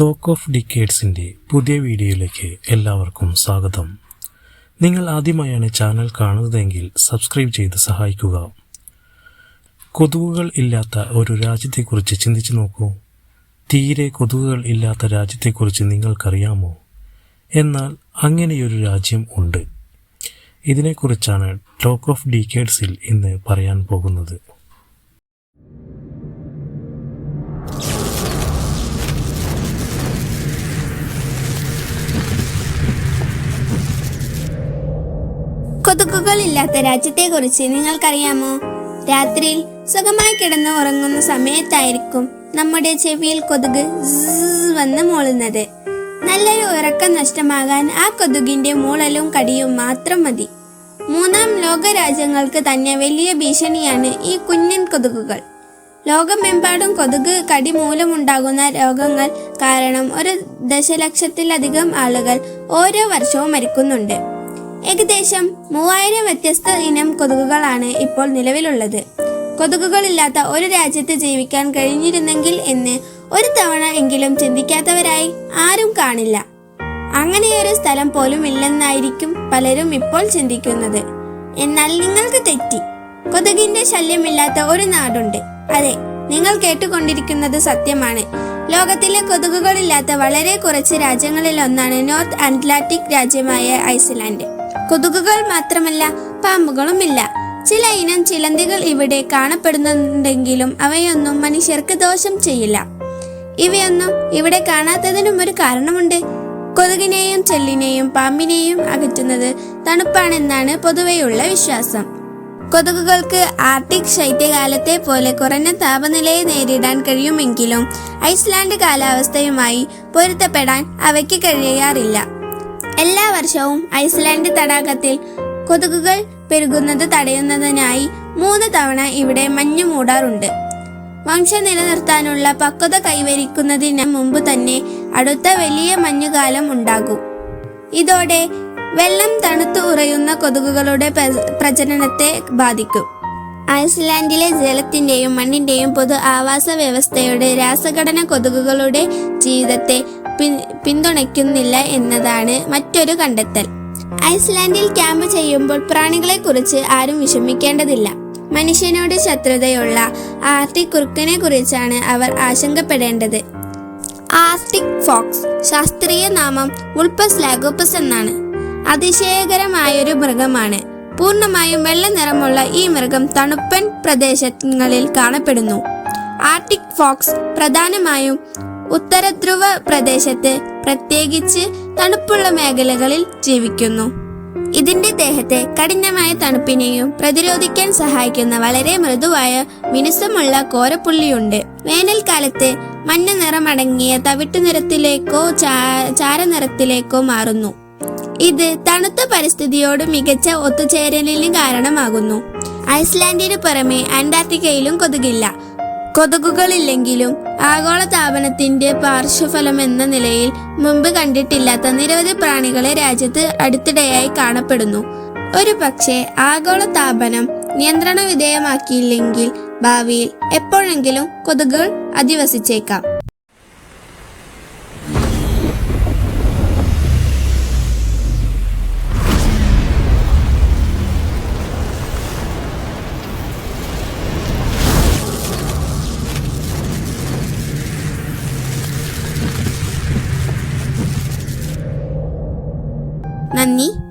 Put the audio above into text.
Talk of ഡിക്കേഡ്സിന്റെ പുതിയ വീഡിയോയിലേക്ക് എല്ലാവർക്കും സ്വാഗതം. നിങ്ങൾ ആദ്യമായാണ് ചാനൽ കാണുന്നതെങ്കിൽ സബ്സ്ക്രൈബ് ചെയ്ത് സഹായിക്കുക. കൊതുകുകൾ ഇല്ലാത്ത ഒരു രാജ്യത്തെക്കുറിച്ച് ചിന്തിച്ചു നോക്കൂ. തീരെ കൊതുകുകൾ ഇല്ലാത്ത രാജ്യത്തെക്കുറിച്ച് നിങ്ങൾക്കറിയാമോ? എന്നാൽ അങ്ങനെയൊരു രാജ്യം ഉണ്ട്. ഇതിനെക്കുറിച്ചാണ് ടോക്ക് ഓഫ് ഡിക്കേഡ്സിൽ ഇന്ന് പറയാൻ പോകുന്നത്. കൊതുകുകളില്ലാത്ത രാജ്യത്തെക്കുറിച്ച് നിങ്ങൾക്കറിയാമോ? രാത്രിയിൽ സുഖമായി കിടന്ന് ഉറങ്ങുന്ന സമയത്തായിരിക്കും നമ്മുടെ ചെവിയിൽ കൊതുക് വന്ന് മൂളുന്നത്. നല്ലൊരു ഉറക്കം നഷ്ടമാകാൻ ആ കൊതുകിന്റെ മൂളലും കടിയും മാത്രം മതി. മൂന്നാം ലോക രാജ്യങ്ങൾക്ക് തന്നെ വലിയ ഭീഷണിയാണ് ഈ കുഞ്ഞൻ കൊതുകുകൾ. ലോകമെമ്പാടും കൊതുക് കടി മൂലമുണ്ടാകുന്ന രോഗങ്ങൾ കാരണം ഒരു ദശലക്ഷത്തിലധികം ആളുകൾ ഓരോ വർഷവും മരിക്കുന്നുണ്ട്. ഏകദേശം മൂവായിരം വ്യത്യസ്ത ഇനം കൊതുകുകളാണ് ഇപ്പോൾ നിലവിലുള്ളത്. കൊതുകുകളില്ലാത്ത ഒരു രാജ്യത്ത് ജീവിക്കാൻ കഴിഞ്ഞിരുന്നെങ്കിൽ എന്ന് ഒരു തവണ എങ്കിലും ചിന്തിക്കാത്തവരായി ആരും കാണില്ല. അങ്ങനെയൊരു സ്ഥലം പോലും ഇല്ലെന്നായിരിക്കും പലരും ഇപ്പോൾ ചിന്തിക്കുന്നത്. എന്നാൽ നിങ്ങൾക്ക് തെറ്റി. കൊതുകിന്റെ ശല്യമില്ലാത്ത ഒരു നാടുണ്ട്. അതെ നിങ്ങൾ കേട്ടുകൊണ്ടിരിക്കുന്നത് സത്യമാണ്. ലോകത്തിലെ കൊതുകുകളില്ലാത്ത വളരെ കുറച്ച് രാജ്യങ്ങളിൽ ഒന്നാണ് നോർത്ത് അറ്റ്ലാന്റിക് രാജ്യമായ ഐസ്ലാൻഡ്. കൊതുകുകൾ മാത്രമല്ല പാമ്പുകളുമില്ല. ചില ഇനം ചിലന്തികൾ ഇവിടെ കാണപ്പെടുന്നുണ്ടെങ്കിലും അവയൊന്നും മനുഷ്യർക്ക് ദോഷം ചെയ്യില്ല. ഇവയൊന്നും ഇവിടെ കാണാത്തതിനും ഒരു കാരണമുണ്ട്. കൊതുകിനെയും ചെല്ലിനെയും പാമ്പിനെയും അകറ്റുന്നത് തണുപ്പാണെന്നാണ് പൊതുവെയുള്ള വിശ്വാസം. കൊതുകുകൾക്ക് ആർട്ടിക് ശൈത്യകാലത്തെ പോലെ കുറഞ്ഞ താപനിലയെ നേരിടാൻ കഴിയുമെങ്കിലും ഐസ്ലാൻഡ് കാലാവസ്ഥയുമായി പൊരുത്തപ്പെടാൻ അവയ്ക്ക് കഴിയാറില്ല. എല്ലാ വർഷവും ഐസ്ലാൻഡ് തടാകത്തിൽ കൊതുകുകൾ പെരുകുന്നത് തടയുന്നതിനായി മൂന്ന് തവണ ഇവിടെ മഞ്ഞ് മൂടാറുണ്ട്. വംശം നിലനിർത്താനുള്ള പക്വത കൈവരിക്കുന്നതിന് മുമ്പ് തന്നെ അടുത്ത വലിയ മഞ്ഞുകാലം ഉണ്ടാകും. ഇതോടെ വെള്ളം തണുത്തു ഉറയുന്ന കൊതുകുകളുടെ പ്ര- പ്രജനനത്തെ ബാധിക്കും. ഐസ്ലാൻഡിലെ ജലത്തിന്റെയും മണ്ണിന്റെയും പൊതു ആവാസ വ്യവസ്ഥയുടെ രാസഘടന കൊതുകുകളുടെ ജീവിതത്തെ പിന്തുണയ്ക്കുന്നില്ല എന്നതാണ് മറ്റൊരു കണ്ടെത്തൽ. ഐസ്ലാൻഡിൽ ക്യാമ്പ് ചെയ്യുമ്പോൾ പ്രാണികളെ കുറിച്ച് ആരും വിഷമിക്കേണ്ടതില്ല. മനുഷ്യനോട് ശത്രുതയുള്ള ആർട്ടിക് കുറുക്കനെ കുറിച്ചാണ് അവർ ആശങ്കപ്പെടേണ്ടത്. ആർട്ടിക് ഫോക്സ് ശാസ്ത്രീയ നാമം ഉൾപ്പസ് ലാഗോപ്പസ് എന്നാണ്. അതിശയകരമായൊരു മൃഗമാണ്. പൂർണമായും വെള്ള നിറമുള്ള ഈ മൃഗം തണുപ്പൻ പ്രദേശങ്ങളിൽ കാണപ്പെടുന്നു. ആർട്ടിക് ഫോക്സ് പ്രധാനമായും ഉത്തരധ്രുവ പ്രദേശത്ത് പ്രത്യേകിച്ച് തണുപ്പുള്ള മേഖലകളിൽ ജീവിക്കുന്നു. ഇതിന്റെ ദേഹത്തെ കഠിനമായ തണുപ്പിനെയും പ്രതിരോധിക്കാൻ സഹായിക്കുന്ന വളരെ മൃദുവായ മിനുസമുള്ള കോരപ്പുള്ളിയുണ്ട്. വേനൽക്കാലത്ത് മഞ്ഞ നിറമടങ്ങിയ തവിട്ടു നിറത്തിലേക്കോ ചാ- ചാരനിറത്തിലേക്കോ മാറുന്നു. ഇത് തണുത്ത പരിസ്ഥിതിയോട് മികച്ച ഒത്തുചേരലിന് കാരണമാകുന്നു. ഐസ്ലാൻഡിന് പുറമെ അന്റാർട്ടിക്കയിലും കൊതുകില്ല. കൊതുകുകളില്ലെങ്കിലും ആഗോളതാപനത്തിന്റെ പാർശ്വഫലമെന്ന നിലയിൽ മുമ്പ് കണ്ടിട്ടില്ലാത്ത നിരവധി പ്രാണികളെ രാജ്യത്ത് അടുത്തിടെയായി കാണപ്പെടുന്നു. ഒരു പക്ഷേ ആഗോളതാപനം നിയന്ത്രണ വിധേയമാക്കിയില്ലെങ്കിൽ ഭാവിയിൽ എപ്പോഴെങ്കിലും കൊതുകുകൾ അധിവസിച്ചേക്കാം. 那你？